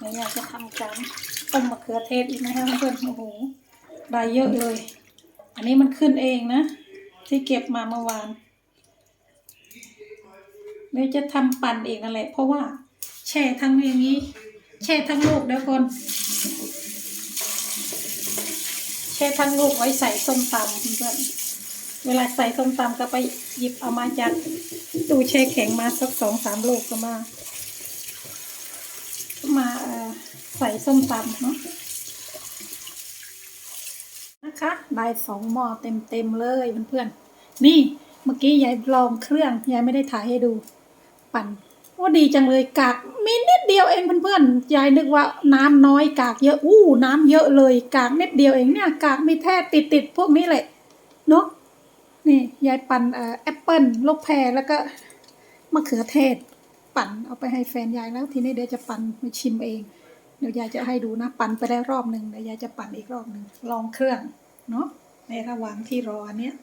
เดี๋ยวอยากจะทำการต้มมะเขือเทศอีกนะคะเพื่อนโอ้โหได้เยอะเลย อันนี้มันขึ้นเองนะ ที่เก็บมาเมื่อวานเดี๋ยวจะทำปั่นเองนั่นแหละ เพราะว่าแช่ทั้งอย่างนี้ แช่ทั้งลูกเดี๋ยวคนแช่ทั้งลูกไว้ใส่ส้มตำเพื่อนเวลาใส่ส้มตำก็ไปหยิบเอามาจากตู้แช่แข็งมาสักสองสามลูกก็มา มาใส่ส้มตำเนาะนะคะได้สองหม้อเต็มเต็มๆเลยเพื่อนๆนี่เมื่อกี้ยายลองเครื่องยายไม่ได้ถ่ายให้ดู ปั่นว่าดีจังเลยกากมีนิดเดียวเองเพื่อนๆยายนึกว่าน้ำน้อยกากเยอะอู้น้ำเยอะเลย กากนิดเดียวเองเนี่ยกากมีแท้ติดติดๆพวกนี้แหละเนาะนี่ยายปั่นแอปเปิลลูกแพรแล้วก็มะเขือเทศ ปั่นเอาไปให้แฟนยายแล้ว ทีนี้เดี๋ยวจะปั่นมาชิมเอง เดี๋ยวยายจะให้ดูนะ ปั่นไปได้รอบหนึ่งเดี๋ยวยายจะปั่นอีกรอบหนึ่งลองเครื่องเนาะในระหว่างที่รออันเนี้ย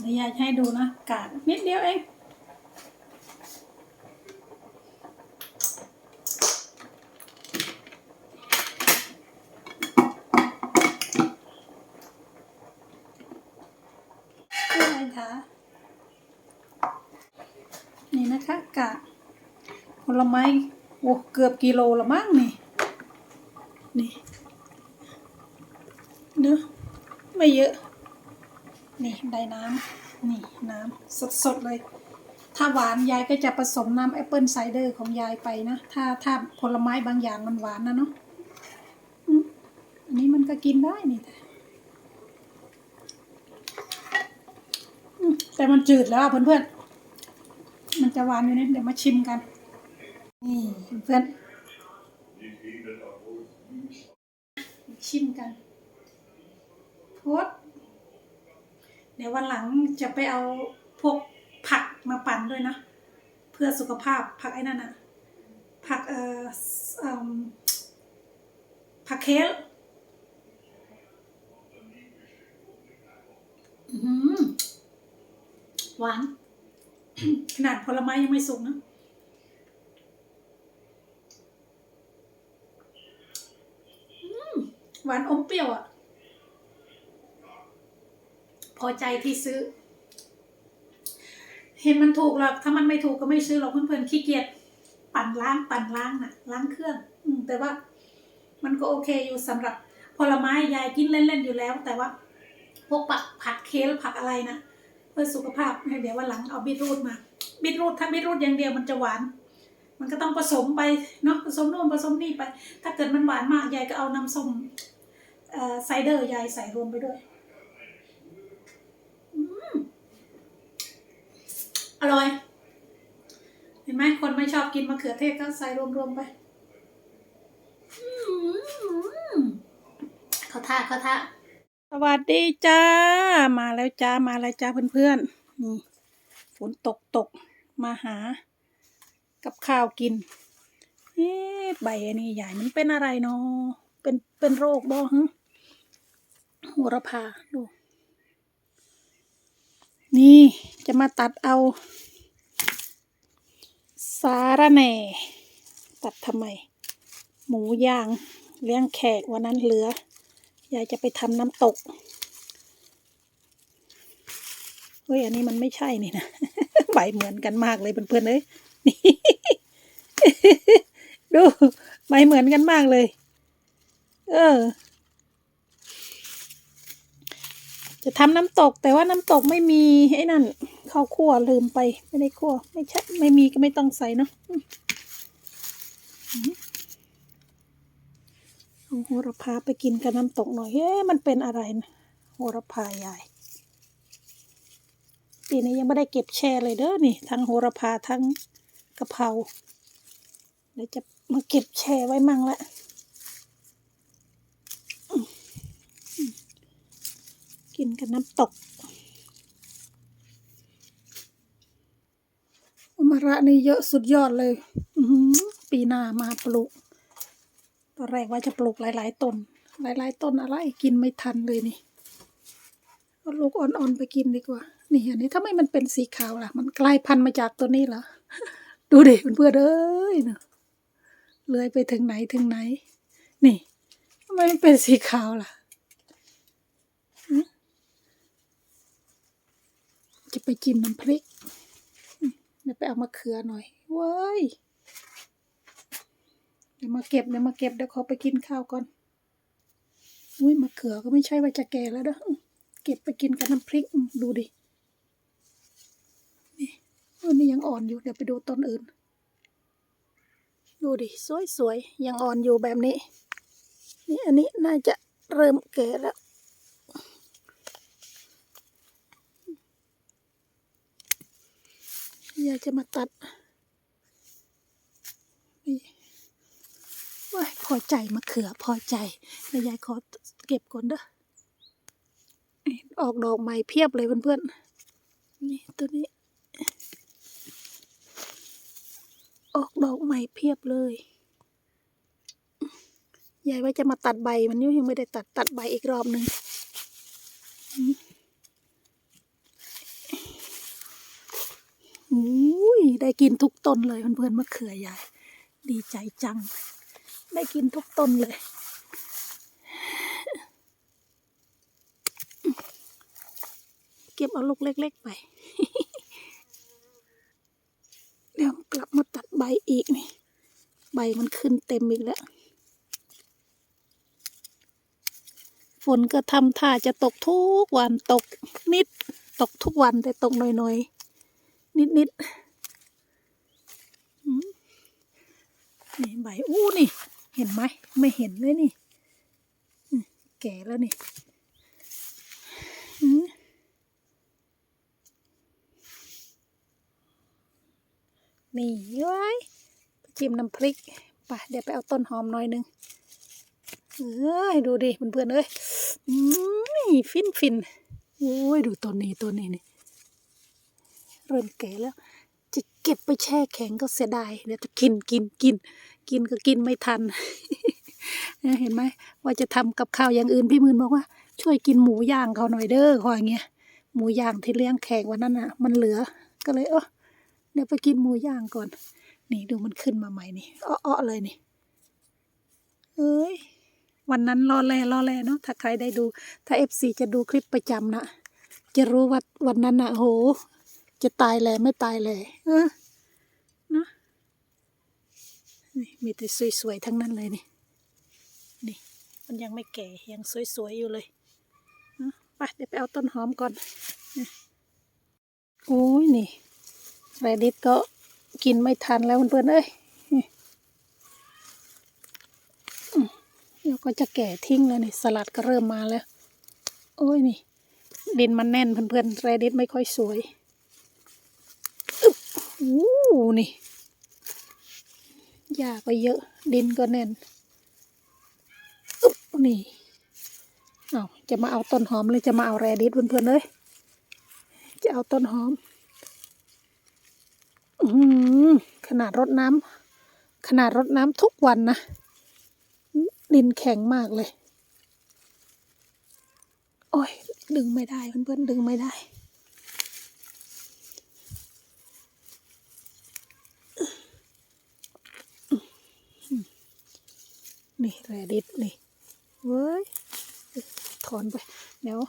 เดี๋ยวยายจะให้ดูนะ กากนิดเดียวเอง คืออะไรคะ นี่นะคะกากผลไม้โอ้เกือบกิโลละมั้งนี่ นี่เนอะไม่เยอะ นี่ ได้น้ำ นี่น้ำสดๆเลย ถ้าหวานยายก็จะผสมน้ำแอปเปิลไซเดอร์ของยายไปนะ ถ้าถ้าผลไม้บางอย่างมันหวานนะเนาะอันนี้มันก็กินได้นี่แต่มแต่มันจืดแล้วอะเพื่อนๆ มันจะหวานอยู่นิดเดี๋ยวมาชิมกัน นี่เพื่อนชิมกันโพสเดี๋ยววันหลังจะไปเอาพวกผักมาปั่นด้วยนะ เพื่อสุขภาพผักไอ้นั่นอะผักเอ่อผักเคลอื้อหือหวาน ขนาดผลไม้ยังไม่สุกนะอืมหวานอมเปรี้ยวอะ พอใจที่ซื้อ เห็นมันถูกหรอกถ้ามันไม่ถูกก็ไม่ซื้อหรอกเพื่อนๆขี้เกียจปั่นล้างปั่นล้างน่ะ ล้างเครื่อง อืแต่ว่ามันก็โอเคอยู่สำหรับผลไม้ยายกินเล่นๆอยู่แล้ว แต่ว่า พวกผักผักเคลผักอะไรนะเพื่อสุขภาพเนี่ยเดี๋ยววันหลังเอาบีทรูทมาบีทรูทถ้าบีทรูทอย่างเดียวมันจะหวาน มันก็ต้องผสมไปเนาะผสมนู่นผสมนี่ไป ถ้าเกิดมันหวานมากยายก็เอาน้ำส้มเอ่อไซเดอร์ยายใส่รวมไปด้วย อร่อย เห็นไหมคนไม่ชอบกินมะเขือเทศก็ใส่รวมๆไปอืมเขาท่าเขาท่าสวัสดีจ้า มาแล้วจ้า มาแล้วจ้าเพื่อนๆ นี่ฝนตกตกมาหา กับข้าวกินเอ๊ะใบอันนี้ใหญ่มันเป็นอะไรเนาะเป็นเป็นโรคบ่ฮะโหระพาดู นี่จะมาตัดเอา สาระแหน่ ตัดทำไม หมูย่างเลี้ยงแขกวันนั้นเหลือยายจะไปทำน้ำตก เฮ้ย อันนี้มันไม่ใช่นี่นะใบเหมือนกันมากเลยเพื่อนๆเอ้ยนี่ดูใบเหมือนกันมากเลย เออ จะทำน้ำตกแต่ว่าน้ำตกไม่มีไอ้นั่นข้าวคั่วลืมไป ไม่ได้คั่วไม่ใช่ไม่มีก็ไม่ต้องใส่เนาะเอาโหระพาไปกินกับน้ำตกหน่อยเฮ้มันเป็นอะไรนะโหระพาใหญ่ปีนี้ยังไม่ได้เก็บแช่เลยเด้อนี่ ทั้งโหระพาทั้งกะเพราเดี๋ยวจะมาเก็บแช่ไว้มั่งละ กินกับน้ำตกมะระนี่เยอะสุดยอดเลยปีหน้ามาปลูก ตอนแรกว่าจะปลูกหลาย ๆต้นหลาย ๆ ต้นอะไรกินไม่ทันเลยนี่เอาลูกอ่อนๆไปกินดีกว่า นี่อันนี้ถ้าไม่มันเป็นสีขาวล่ะ มันกลายพันธุ์มาจากตัวนี้เหรอ ดูดิเพื่อนเอ้ยเนาะเลื้อยไปถึงไหนถึงไหน นี่ทำไมมันเป็นสีขาวล่ะหึจะ ไปจิ้มน้ำพริกเดี๋ยวไปเอามาเขือหน่อยเว้ยเดี๋ยวมาเก็บเดี๋ยวมาเก็บเดี๋ยวขอไปกินข้าวก่อนอุ้ยมะเขือก็ไม่ใช่ว่าจะแก่แล้วเด้อเก็บไปกินกับน้ำพริกดูดินี่อันนี้ยังอ่อนอยู่เดี๋ยวไปดูต้นอื่น ดูดิสวยๆยังอ่อนอยู่แบบนี้นี่อันนี้น่าจะเริ่มแก่แล้ว อยากจะมาตัดนี่ว้ายพอใจมะเขือพอใจแล้วยายขอเก็บก่อนเด้อออกดอกใหม่เพียบเลยเพื่อนๆนี่ตัวนี้ ออกดอกใหม่เพียบเลยยายว่าจะมาตัดใบมันนี่ยังไม่ได้ตัดตัดใบอีกรอบหนึ่ง อุ้ยได้กินทุกต้นเลยเพื่อนๆมะเขือยายดีใจจัง ได้กินทุกต้นเลย เก็บเอาลูกเล็ก ๆ ไป เดี๋ยวกลับมาตัดใบอีกนี่ ใบมันขึ้นเต็มอีกแล้ว ฝนก็ทำท่าจะตกทุกวันตกนิด ตกทุกวันแต่ตกหน่อยๆ นิดๆอืมนี่ใบอู้นี่ เห็นไหมไม่เห็นเลยนี่แก่แล้วนี่นี่ไว้ยจิ้มน้ำพริกไปเดี๋ยวไปเอาต้นหอมหน่อยนึงเอ้ยดูดิเพื่อนๆเอ้ยอืมฟินฟินโอ้ยดูต้นนี้ต้นนี้นี่ เริ่มแก่แล้ว จะเก็บไปแช่แข็งก็เสียดายเดี๋ยวจะกินกินกิน กินก็กินไม่ทันเห็นไหมว่าจะทำกับข้าวอย่างอื่นพี่มืนบอกว่า ช่วยกินหมูย่างเขาหน่อยเด้อขอยเงี้ยหมูย่างที่เลี้ยงแขกวันนั้นอะ มันเหลือก็เลยเออเดี๋ยวไปกินหมูย่างก่อน นี่ดูมันขึ้นมาใหม่นี่อ้อๆเลยนี่เอ้ยวันนั้นรอแลรอแลเนาะถ้าใครได้ดู ถ้าเอฟซีจะดูคลิปประจำนะจะรู้ว่าวันนั้นอะโห จะตายแลไม่ตายเลยเออเนาะนี่มีแต่สวยๆทั้งนั้นเลยนี่ นี่ มันยังไม่แก่ยังสวยๆอยู่เลยเอาไปเดี๋ยวไปเอาต้นหอมก่อนโอ้ยนี่แรดิสก็กินไม่ทันแล้วเพื่อนเอ้ยเดี๋ยวก็จะแก่ทิ้งแล้วนี่สลัดก็เริ่มมาแล้ว โอ้ยนี่ ดินมันแน่นเพื่อนๆแรดิสไม่ค่อยสวย อู้นี่หญ้าก็เยอะ ดินก็แน่นอึ๊บนี่เอาจะมาเอาต้นหอมหรือจะมาเอาแรดิสเพื่อนๆเลยจะเอาต้นหอมอือหือขนาดรดน้ำขนาดรดน้ำทุกวันนะ ดินแข็งมากเลย โอ้ยดึงไม่ได้เพื่อนๆดึงไม่ได้ นี่แรดิสนี่เว้ยถอนไป เดี๋ยว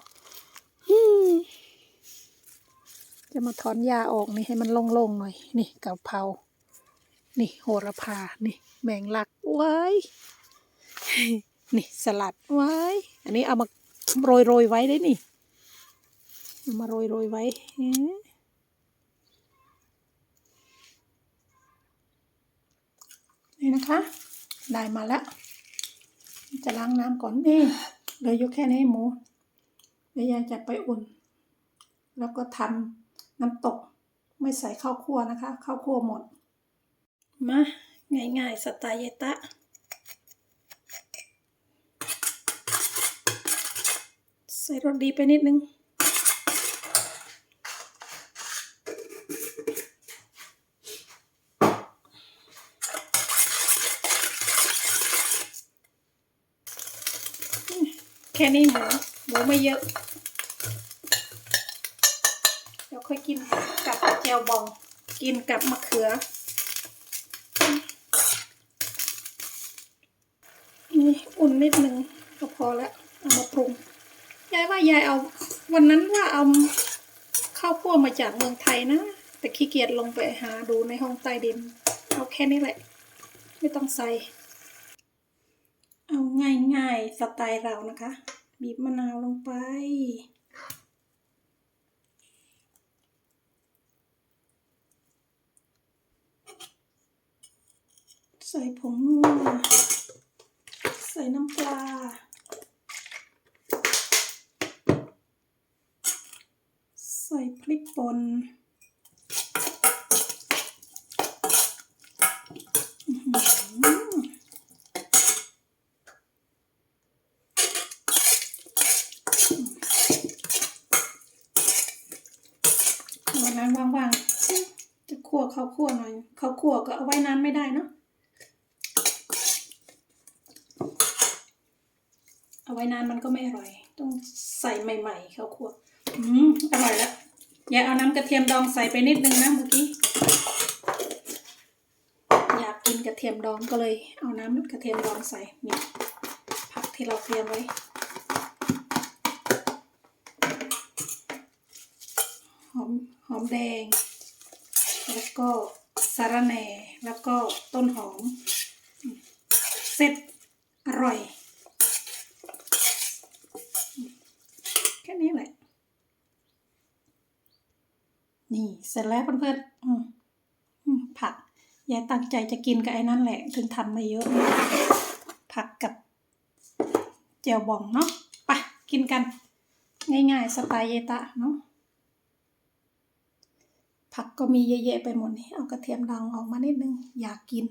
จะมาถอนหญ้าออกนี่ให้มันโล่งๆหน่อย นี่กะเพรานี่โหระพา นี่แมงลักไว้ นี่สลัดไว้ อันนี้เอามาโรยโรยๆไว้ได้นี่เอามาโรยโรยๆไว้นี่นะคะ ได้มาแล้ว จะล้างน้ำก่อนนี่เหลืออยู่แค่นี้หมูเดี๋ยวยายจะไปอุ่น แล้วก็ทำน้ำตกไม่ใส่ข้าวคั่วนะคะ ข้าวคั่วหมด มาง่ายๆสไตล์เยตะใส่ส่รสดีไปนิดนึง แค่นี้หมูหมูไม่เยอะเดี๋ยวค่อยกินกับแจวบอง กินกับมะเขือนี่อุ่นนิดนึงก็พอแล้วเอามาปรุงยายว่ายายเอา วันนั้นว่าเอาข้าวคั่วมาจากเมืองไทยนะ แต่ขี้เกียจลงไปหาดูในห้องใต้ดิน เอาแค่นี้แหละ ไม่ต้องใส่ ง่ายๆสไตล์เรานะคะ บีบมะนาวลงไป ใส่ผงนัวใส่น้ำปลาใส่พริกป่นอื้อหือวันนั้นว่างๆ จะ คั่วข้าวคั่วหน่อยข้าวคั่วก็เอาไว้นานไม่ได้เนาะเอาไว้นานมันก็ไม่อร่อย ต้องใส่ใหม่ๆข้าวคั่วอืมอร่อยแล้วอย่าเอาน้ำกระเทียมดองใส่ไปนิดนึงนะเมื่อกี้อยากกินกระเทียมดองก็เลย เอาน้ำกระเทียมดองใส่นี่ผักที่เราเตรียมไว้หอมหอมแดง แล้วก็สาระแหน่แล้วก็ต้นหอม เสร็จอร่อย แค่นี้แหละ นี่เสร็จแล้วเพื่อนๆผักยายตั้งใจจะกินกับไอ้นั่นแหละ ถึงทำมาเยอะ ผักกับเจียวบองเนาะไปกินกัน ง่ายๆ สไตล์เยตะเนาะ ผักก็มีเยอะๆไปหมดนี่เอากระเทียมดองออกมานิดนึงอยากกิน